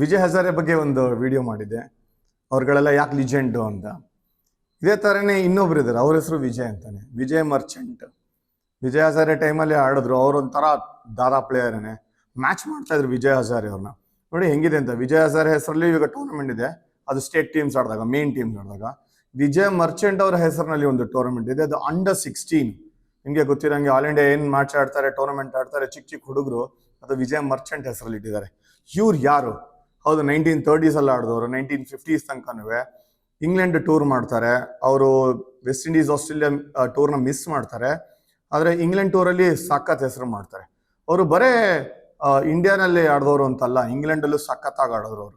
ವಿಜಯ್ ಹಜಾರೆ ಬಗ್ಗೆ ಒಂದು ವಿಡಿಯೋ ಮಾಡಿದ್ದೆ ಅವ್ರುಗಳೆಲ್ಲ ಯಾಕೆ ಲಿಜೆಂಡು ಅಂತ. ಇದೇ ಥರನೇ ಇನ್ನೊಬ್ರು ಇದ್ದಾರೆ ಅವ್ರ ಹೆಸರು ವಿಜಯ್ ಅಂತಾನೆ. ವಿಜಯ್ ಮರ್ಚೆಂಟ್ ವಿಜಯ್ ಹಜಾರೆ ಟೈಮಲ್ಲಿ ಆಡಿದ್ರು. ಅವ್ರು ಒಂಥರ ದಾದಾ ಪ್ಲೇಯರ್ನೇ ಮ್ಯಾಚ್ ಮಾಡ್ತಾ ಇದ್ರು ವಿಜಯ್ ಹಜಾರೆ ಅವ್ರನ್ನ. ನೋಡಿ ಹೆಂಗಿದೆ ಅಂತ. ವಿಜಯ್ ಹಜಾರೆ ಹೆಸರಲ್ಲಿ ಇವಾಗ ಟೂರ್ನಮೆಂಟ್ ಇದೆ. ಅದು ಸ್ಟೇಟ್ ಟೀಮ್ಸ್ ಆಡಿದಾಗ ಮೇನ್ ಟೀಮ್ಸ್ ಆಡಿದಾಗ. ವಿಜಯ್ ಮರ್ಚೆಂಟ್ ಅವರ ಹೆಸರಿನಲ್ಲಿ ಒಂದು ಟೂರ್ನಮೆಂಟ್ ಇದೆ. ಅದು ಅಂಡರ್ ಸಿಕ್ಸ್ಟೀನ್ ನಿಮಗೆ ಗೊತ್ತಿರೋಂಗೆ ಆಲ್ ಇಂಡಿಯಾ ಏನು ಮ್ಯಾಚ್ ಆಡ್ತಾರೆ ಟೂರ್ನಮೆಂಟ್ ಆಡ್ತಾರೆ ಚಿಕ್ಕ ಚಿಕ್ಕ ಹುಡುಗರು, ಅದು ವಿಜಯ್ ಮರ್ಚೆಂಟ್ ಹೆಸರಲ್ಲಿ ಇಟ್ಟಿದ್ದಾರೆ ಇವ್ರು ಯಾರು? ಹೌದು ನೈನ್ಟೀನ್ ತರ್ಟೀಸ್ ಅಲ್ಲಿ ಆಡಿದವರು ನೈನ್ಟೀನ್ ಫಿಫ್ಟೀಸ್ ತನಕನೂ ಇಂಗ್ಲೆಂಡ್ ಟೂರ್ ಮಾಡ್ತಾರೆ. ಅವರು ವೆಸ್ಟ್ ಇಂಡೀಸ್ ಆಸ್ಟ್ರೇಲಿಯಾ ಟೂರ್ನ ಮಿಸ್ ಮಾಡ್ತಾರೆ. ಆದರೆ ಇಂಗ್ಲೆಂಡ್ ಟೂರಲ್ಲಿ ಸಖತ್ ಹೆಸರು ಮಾಡ್ತಾರೆ. ಅವರು ಬರೀ ಇಂಡಿಯಾನಲ್ಲಿ ಆಡಿದವರು ಅಂತಲ್ಲ ಇಂಗ್ಲೆಂಡಲ್ಲೂ ಸಖತ್ತಾಗಿ ಆಡಿದ್ರು ಅವರು.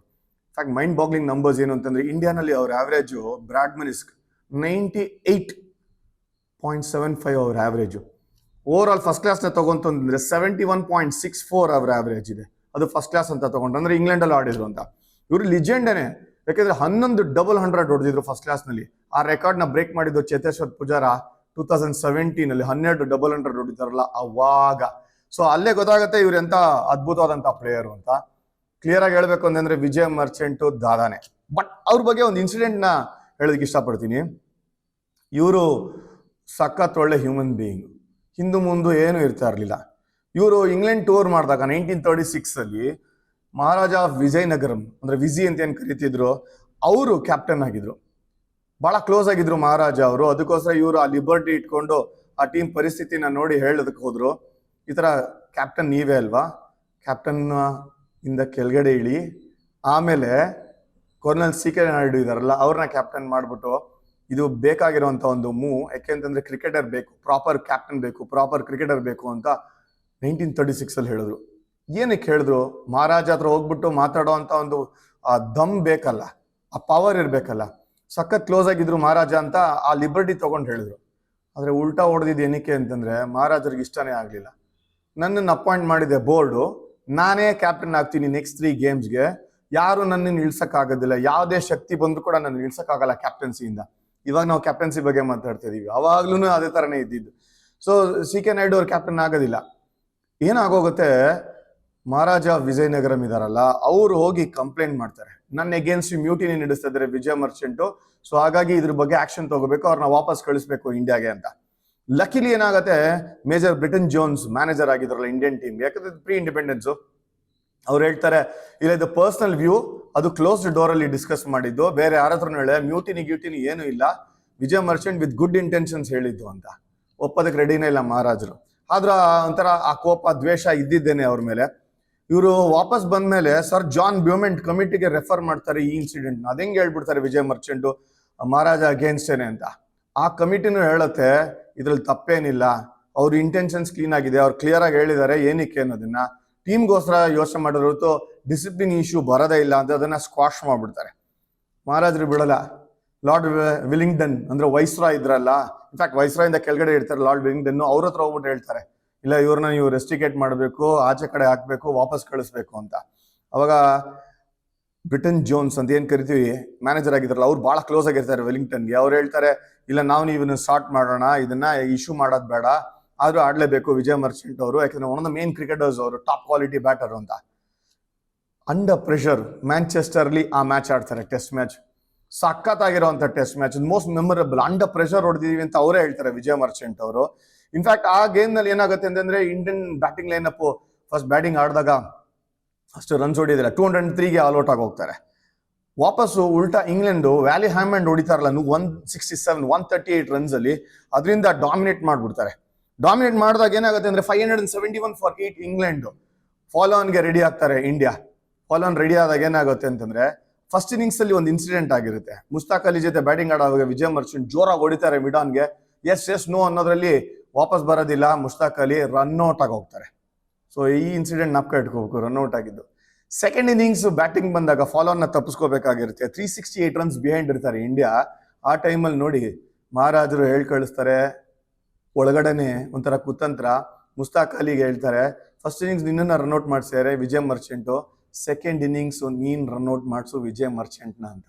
ಫ್ಯಾಕ್ಟ್ ಮೈಂಡ್ ಬಾಗ್ಲಿಂಗ್ ನಂಬರ್ಸ್ ಏನು ಅಂತಂದ್ರೆ ಇಂಡಿಯಾನಲ್ಲಿ ಅವ್ರ average ಬ್ರಾಡ್ಮನಿಸ್ಕ್ ninety eight point seven five ಅವ್ರ ಆವ್ರೇಜು ಓವರ್ ಆಲ್ ಫಸ್ಟ್ ಕ್ಲಾಸ್ನ ತಗೊಂತಂದ್ರೆ seventy one point six four ಅವ್ರ ಆವ್ರೇಜ್ ಇದೆ. ಅದು ಫಸ್ಟ್ ಕ್ಲಾಸ್ ಅಂತ ತಗೊಂಡ್ರು ಅಂದ್ರೆ ಇಂಗ್ಲೆಂಡಲ್ಲಿ ಆಡಿದ್ರು ಅಂತ. ಇವರು ಲಿಜೆಂಡೇನೆ ಯಾಕೆಂದ್ರೆ ಹನ್ನೊಂದು ಡಬಲ್ ಹಂಡ್ರೆಡ್ ಹೊಡೆದಿದ್ರು ಫಸ್ಟ್ ಕ್ಲಾಸ್ನಲ್ಲಿ ಆ ರೆಕಾರ್ಡ್ನ ಬ್ರೇಕ್ ಮಾಡಿದ್ದು Cheteshwar Pujara two thousand seventeen ಅಲ್ಲಿ ಹನ್ನೆರಡು ಡಬಲ್ ಹಂಡ್ರೆಡ್ ಹೊಡಿತಾರಲ್ಲ ಅವಾಗ. ಸೊ ಅಲ್ಲೇ ಗೊತ್ತಾಗುತ್ತೆ ಇವ್ರು ಎಂತ ಅದ್ಭುತವಾದಂತಹ ಪ್ಲೇಯರು ಅಂತ. ಕ್ಲಿಯರ್ ಆಗಿ ಹೇಳ್ಬೇಕು ಅಂದ್ರೆ ವಿಜಯ್ ಮರ್ಚೆಂಟ್ ದಾದಾನೆ. ಬಟ್ ಅವ್ರ ಬಗ್ಗೆ ಒಂದು ಇನ್ಸಿಡೆಂಟ್ನ ಹೇಳೋದಕ್ಕೆ ಇಷ್ಟಪಡ್ತೀನಿ. ಇವರು ಸಖತ್ ಒಳ್ಳೆ ಹ್ಯೂಮನ್ ಬೀಯಿಂಗ್ ಹಿಂದೂ ಮುಂದೆ ಏನು ಇರ್ತಾ ಇರಲಿಲ್ಲ. ಇವರು ಇಂಗ್ಲೆಂಡ್ ಟೂರ್ ಮಾಡಿದಾಗ ನೈನ್ಟೀನ್ ತರ್ಟಿ ಸಿಕ್ಸ್ ಅಲ್ಲಿ ಮಹಾರಾಜ ಆಫ್ ವಿಜಯನಗರಂ, ಅಂದ್ರೆ ವಿಜಿ ಅಂತ ಏನ್ ಕರಿತಿದ್ರು, ಅವರು ಕ್ಯಾಪ್ಟನ್ ಆಗಿದ್ರು. ಬಹಳ ಕ್ಲೋಸ್ ಆಗಿದ್ರು ಮಹಾರಾಜ ಅವರು. ಅದಕ್ಕೋಸ್ಕರ ಇವರು ಆ ಲಿಬರ್ಟಿ ಇಟ್ಕೊಂಡು ಆ ಟೀಮ್ ಪರಿಸ್ಥಿತಿನ ನೋಡಿ ಹೇಳೋದಕ್ಕೆ ಹೋದ್ರು. ಈ ಥರ ಕ್ಯಾಪ್ಟನ್ ನೀವೇ ಅಲ್ವಾ? ಕ್ಯಾಪ್ಟನ್ ಇಂದ ಕೆಳಗಡೆ ಇಳಿ. ಆಮೇಲೆ ಕೊರ್ನಲ್ ಸಿ ಕೆ ನಾಯ್ಡು ಇದಾರಲ್ಲ, ಅವ್ರನ್ನ ಕ್ಯಾಪ್ಟನ್ ಮಾಡಿಬಿಟ್ಟು ಇದು ಬೇಕಾಗಿರುವಂತ ಒಂದು ಮೂವ್ ಯಾಕೆಂತಂದ್ರೆ ಕ್ರಿಕೆಟರ್ ಬೇಕು ಪ್ರಾಪರ್ ಕ್ಯಾಪ್ಟನ್ ಬೇಕು ಪ್ರಾಪರ್ ಕ್ರಿಕೆಟರ್ ಬೇಕು ಅಂತ ನೈನ್ಟೀನ್ ತರ್ಟಿ ಸಿಕ್ಸ್ ಅಲ್ಲಿ ಹೇಳಿದ್ರು. ಏನಕ್ಕೆ ಹೇಳಿದ್ರು? ಮಹಾರಾಜ ಹತ್ರ ಹೋಗ್ಬಿಟ್ಟು ಮಾತಾಡೋ ಅಂತ ಒಂದು ದಮ್ ಬೇಕಲ್ಲ, ಆ ಪವರ್ ಇರಬೇಕಲ್ಲ, ಸಖತ್ ಕ್ಲೋಸ್ ಆಗಿದ್ರು ಮಹಾರಾಜ ಅಂತ ಆ ಲಿಬರ್ಟಿ ತಗೊಂಡು ಹೇಳಿದ್ರು. ಆದ್ರೆ ಉಲ್ಟಾ ಹೊಡೆದಿದ್ದು ಏನಕ್ಕೆ ಅಂತಂದ್ರೆ ಮಹಾರಾಜರಿಗೆ ಇಷ್ಟನೇ ಆಗಲಿಲ್ಲ. ನನ್ನನ್ನು ಅಪಾಯಿಂಟ್ ಮಾಡಿದೆ ಬೋರ್ಡು ನಾನೇ ಕ್ಯಾಪ್ಟನ್ ಆಗ್ತೀನಿ ನೆಕ್ಸ್ಟ್ ತ್ರೀ ಗೇಮ್ಸ್ಗೆ ಯಾರು ನನ್ನನ್ನು ಇಳ್ಸೋಕ್ಕಾಗೋದಿಲ್ಲ ಯಾವುದೇ ಶಕ್ತಿ ಬಂದರೂ ಕೂಡ ನನ್ನ ಇಳ್ಸೋಕ್ಕಾಗಲ್ಲ ಕ್ಯಾಪ್ಟನ್ಸಿಯಿಂದ ಇವಾಗ ನಾವು ಕ್ಯಾಪ್ಟನ್ಸಿ ಬಗ್ಗೆ ಮಾತಾಡ್ತಾ ಇದೀವಿ. ಅವಾಗ್ಲೂ ಅದೇ ತರನೇ ಇದ್ದಿದ್ದು. ಸೊ ಸಿ ಕೆ ನಾಯ್ಡು ಅವ್ರು ಕ್ಯಾಪ್ಟನ್ ಆಗೋದಿಲ್ಲ. ಏನಾಗೋಗುತ್ತೆ? ಮಹಾರಾಜ ವಿಜಯನಗರಂ ಇದಾರಲ್ಲ, ಅವರು ಹೋಗಿ ಕಂಪ್ಲೇಂಟ್ ಮಾಡ್ತಾರೆ. ನನ್ನ ಎಗೇನ್ಸ್ಟ್ ಮ್ಯೂಟಿನಿ ನಡೆಸ್ತಾ ಇದ್ದಾರೆ ವಿಜಯ ಮರ್ಚೆಂಟು ಸೊ ಹಾಗಾಗಿ ಇದ್ರ ಬಗ್ಗೆ ಆಕ್ಷನ್ ತಗೋಬೇಕು ಅವ್ರನ್ನ ವಾಪಸ್ ಕಳಿಸ್ಬೇಕು ಇಂಡಿಯಾಗೆ ಅಂತ. ಲಕ್ಕಿಲಿ ಏನಾಗುತ್ತೆ ಮೇಜರ್ ಬ್ರಿಟನ್ ಜೋನ್ಸ್ ಮ್ಯಾನೇಜರ್ ಆಗಿದ್ರಲ್ಲ ಇಂಡಿಯನ್ ಟೀಮ್ ಯಾಕಂದ್ರೆ ಪ್ರೀ ಇಂಡಿಪೆಂಡೆನ್ಸು ಅವ್ರು ಹೇಳ್ತಾರೆ, ಇಲ್ಲ, ಇದು ಪರ್ಸನಲ್ ವ್ಯೂ ಅದು ಕ್ಲೋಸ್ಡ್ ಡೋರ್ ಅಲ್ಲಿ ಡಿಸ್ಕಸ್ ಮಾಡಿದ್ದು. ಬೇರೆ ಯಾರ ಹತ್ರನೂ ಹೇಳ ಮ್ಯೂಟಿನಿ ಗ್ಯೂಟಿನಿ ಏನು ಇಲ್ಲ. Vijay Merchant with good intentions ಹೇಳಿದ್ದು ಅಂತ. ಒಪ್ಪದಕ್ಕೆ ರೆಡಿನೇ ಇಲ್ಲ ಮಹಾರಾಜರು. ಆದ್ರ ಒಂಥರ ಆ ಕೋಪ, ದ್ವೇಷ ಇದ್ದಿದ್ದೇನೆ ಅವ್ರ ಮೇಲೆ. ಇವರು ವಾಪಸ್ ಬಂದ ಮೇಲೆ ಸರ್ ಜಾನ್ ಬ್ಯೂಮೆಂಟ್ ಕಮಿಟಿಗೆ ರೆಫರ್ ಮಾಡ್ತಾರೆ ಈ ಇನ್ಸಿಡೆಂಟ್ ಅದಂಗೆ ಹೇಳ್ಬಿಡ್ತಾರೆ ವಿಜಯ್ ಮರ್ಚೆಂಟ್, ಮಹಾರಾಜ ಅಗೇನ್ಸ್ಟೇನೆ ಅಂತ. ಆ ಕಮಿಟಿನೂ ಹೇಳುತ್ತೆ, ಇದ್ರಲ್ಲಿ ತಪ್ಪೇನಿಲ್ಲ. ಅವ್ರ ಇಂಟೆನ್ಷನ್ಸ್ ಕ್ಲೀನ್ ಆಗಿದೆ. ಅವ್ರು ಕ್ಲಿಯರ್ ಆಗಿ ಹೇಳಿದ್ದಾರೆ. ಏನಕ್ಕೆ ಅನ್ನೋದನ್ನ. ಟೀಮ್ಗೋಸ್ಕರ ಯೋಚನೆ ಮಾಡೋದ್ರ ಡಿಸಿಪ್ಲಿನ್ ಇಶ್ಯೂ ಬರೋದೇ ಇಲ್ಲ ಅಂತ ಅದನ್ನ ಸ್ಕ್ವಾಶ್ ಮಾಡ್ಬಿಡ್ತಾರೆ. ಮಹಾರಾಜರು ಬಿಡಲ್ಲ. ಲಾರ್ಡ್ ವಿಲಿಂಗ್ಡನ್ ಅಂದ್ರೆ ವೈಸ್ರಾ ಇದ್ರಲ್ಲ. ಇನ್ಫ್ಯಾಕ್ಟ್ ವೈಸ್ರಾ ಇಂದ ಕೆಳಗಡೆ ಇರ್ತಾರೆ ಲಾರ್ಡ್ ವಿಲಿಂಗ್ಡನ್ ಅವ್ರ ಹತ್ರ ಹೋಗ್ಬಿಟ್ಟು ಹೇಳ್ತಾರೆ, ಇಲ್ಲ, ಇವ್ರನ್ನ ನೀವು ರೆಸ್ಟಿಕೇಟ್ ಮಾಡಬೇಕು, ಆಚೆ ಕಡೆ ಹಾಕ್ಬೇಕು, ವಾಪಸ್ ಕಳಿಸ್ಬೇಕು ಅಂತ. ಅವಾಗ ಬ್ರಿಟನ್ ಜೋನ್ಸ್ ಅಂತ ಏನು ಕರಿತೀವಿ ಮ್ಯಾನೇಜರ್ ಆಗಿದ್ರಲ್ಲ, ಅವ್ರು ಬಹಳ ಕ್ಲೋಸ್ ಆಗಿರ್ತಾರೆ ವೆಲಿಂಗ್ಟನ್ಗೆ ಅವ್ರು ಹೇಳ್ತಾರೆ, ಇಲ್ಲ, ನಾವು ನೀವು ಸ್ಟಾರ್ಟ್ ಮಾಡೋಣ, ಇದನ್ನ ಇಶ್ಯೂ ಮಾಡೋದು ಬೇಡ. ಆದ್ರೂ ಆಡಲೇಬೇಕು ವಿಜಯ್ ಮರ್ಚೆಂಟ್ ಅವರು, ಯಾಕಂದ್ರೆ one of the main cricketers ಅವರು ಟಾಪ್ ಕ್ವಾಲಿಟಿ ಬ್ಯಾಟರ್ ಅಂತ. ಅಂಡರ್ ಪ್ರೆಷರ್ ಮ್ಯಾಂಚೆಸ್ಟರ್ಲಿ ಆ ಮ್ಯಾಚ್ ಆಡ್ತಾರೆ test match ಸಖತ್ತಾಗಿರುವಂತ test match most memorable under pressure ಹೊಡೆದಿದೀವಿ ಅಂತ ಅವರೇ ಹೇಳ್ತಾರೆ ವಿಜಯ್ ಮರ್ಚೆಂಟ್ ಅವರು. ಇನ್ಫ್ಯಾಕ್ಟ್ ಆ ಗೇಮ್ನಲ್ಲಿ ಏನಾಗುತ್ತೆ ಅಂತಂದ್ರೆ Indian batting line up first batting ಆಡಿದಾಗ ಅಷ್ಟು ರನ್ಸ್ ಹೊಡಿದಿಲ್ಲ. ಟೂ ಹಂಡ್ರೆಡ್ ತ್ರೀಗೆ ಆಲ್ ಔಟ್ ಆಗಿ ಹೋಗ್ತಾರೆ. ವಾಪಸ್ಸು ಉಲ್ಟಾ England Wally Hammond ಹೊಡಿತಾರಲ್ಲ one sixty seven one thirty eight runs ಅಲ್ಲಿ, ಅದರಿಂದ ಡಾಮಿನೇಟ್ ಮಾಡ್ಬಿಡ್ತಾರೆ. ಡಾಮಿನೇಟ್ ಮಾಡಿದಾಗ ಏನಾಗುತ್ತೆ ಅಂದ್ರೆ five hundred seventy one for eight England ಫಾಲೋನ್ಗೆ ready ಆಗ್ತಾರೆ ಇಂಡಿಯಾ ಫಾಲೋನ್ ರೆಡಿ ಆದಾಗ ಏನಾಗುತ್ತೆ ಅಂತಂದ್ರೆ ಫಸ್ಟ್ ಇನ್ನಿಂಗ್ಸ್ ಅಲ್ಲಿ ಒಂದು ಇನ್ಸಿಡೆಂಟ್ ಆಗಿರುತ್ತೆ. ಮುಸ್ತಾಕ್ ಅಲಿ ಜೊತೆ ಬ್ಯಾಟಿಂಗ್ ಆಡುವಾಗ ವಿಜಯ್ ಮರ್ಚೆಂಟ್ ಜೋರಾಗಿ ಹೊಡಿತಾರೆ ಮಿಡಾನ್ಗೆ ಎಸ್ ಎಸ್ ನೋ ಅನ್ನೋದ್ರಲ್ಲಿ ವಾಪಸ್ ಬರೋದಿಲ್ಲ. ಮುಸ್ತಾಕ್ ಅಲಿ ರನ್ ಔಟ್ ಆಗಿ ಹೋಗ್ತಾರೆ. ಸೊ ಈ ಇನ್ಸಿಡೆಂಟ್ ನಾಪ್ಕ ಇಟ್ಕೋಬೇಕು ರನ್ ಔಟ್ ಆಗಿದ್ದು. ಸೆಕೆಂಡ್ ಇನ್ನಿಂಗ್ಸ್ ಬ್ಯಾಟಿಂಗ್ ಬಂದಾಗ ಫಾಲೋನ ತಪ್ಪಿಸ್ಕೋಬೇಕಾಗಿರುತ್ತೆ. Three sixty eight runs behind ಇರ್ತಾರೆ ಇಂಡಿಯಾ ಆ ಟೈಮಲ್ಲಿ ನೋಡಿ ಮಹಾರಾಜರು ಹೇಳಿ ಕಳಿಸ್ತಾರೆ, ಒಳಗಡೆನೆ ಒಂಥರ ಕುತಂತ್ರ. ಮುಸ್ತಾಕ್ ಅಲಿಗೆ ಹೇಳ್ತಾರೆ ಫಸ್ಟ್ ಇನ್ನಿಂಗ್ಸ್ ನಿನ್ನನ್ನ ರನ್ಔಟ್ ಮಾಡಿಸ್ಯಾರೆ ವಿಜಯ್ ಮರ್ಚೆಂಟು. ಸೆಕೆಂಡ್ ಇನ್ನಿಂಗ್ಸು ನೀನು ರನ್ಔಟ್ ಮಾಡಿಸು ವಿಜಯ್ ಮರ್ಚೆಂಟ್ನ ಅಂತ.